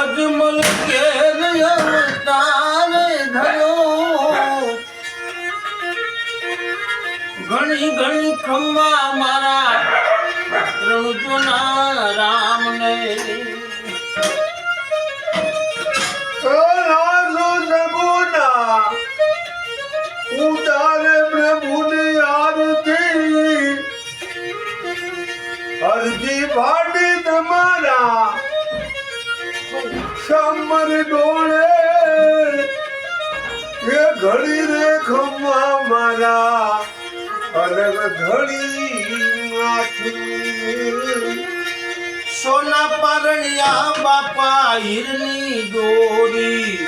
અજમલ કે અવતાર ધર્યો. ઘણી ઘણી ખમ્મા મારા રણજોના રામને. ભાટી તમારા સમર ડોળે એ ઘડી રે ખમ્મા મારા. અલગ ઘડી માથી સોના પરણિયા બાપા હીરની દોરી.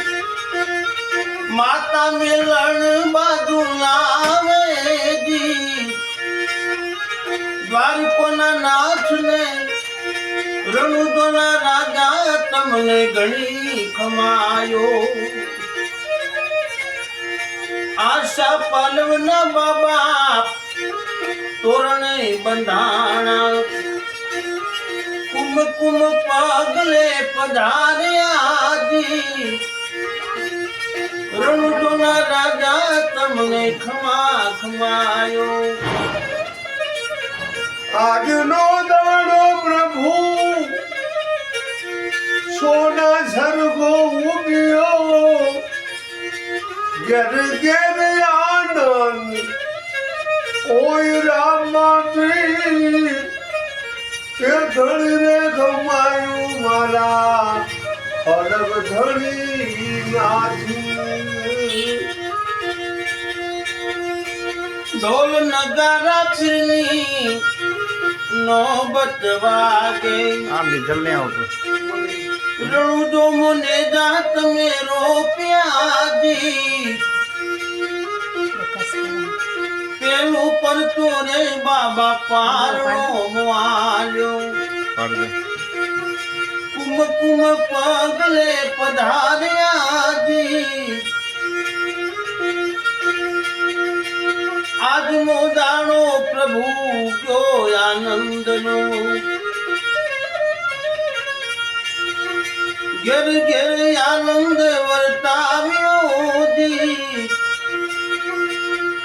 માતા મેલણ બાજુ લાવેજી નાથ ને રણુદોના રાજા તમને ઘણી ખમાયો. આશા પાલવના બાબા તોરણે બંધાણા. કુમ કુમ પગલે પધાર્યાજી રણુદોના રાજા તમને ખમા ખમાયો. આજનો દાડો પ્રભુ. સોના સરગો ઉગ્યો. ઘેર ઘેર આનંદ. ઓય રામાપી એ ધણી રે ગમાયું મારા. અલગ ધણી નાથી ઢોલ નગારા ફિરની નોબત વાગે આમ ડીઝલ નહીં આવતું રણુજો મને જાત મેરો પ્યાજી પેલું પરતો રે બાબા પારણો માર્યો કુમ કુમ પગલે પધાર્યાજી. આજનો દાણો પ્રભુ કયો આનંદનો. ઘેર ઘેર આનંદ વર્તાવ્યો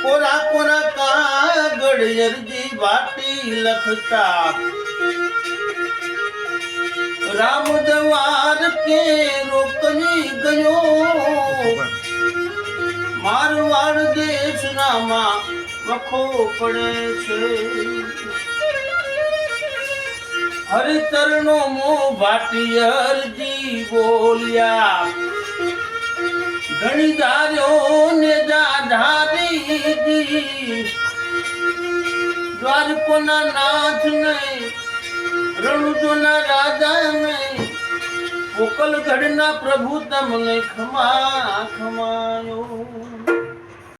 કોરા કોરા કાગળ અરજી વાટી લખતા. રામ દ્વાર કે રોકની ગયો. મારવાડ દેશનામાં વખો પડે છે. હરિતરનો મો ભાટી અરજી બોલ્યા. ઘણી ધાર્યો ને ધારી દ્વારકોના નાથ ને રણુજોના રાજા ને પોકલગઢના પ્રભુ તમને ખમા ખમાયો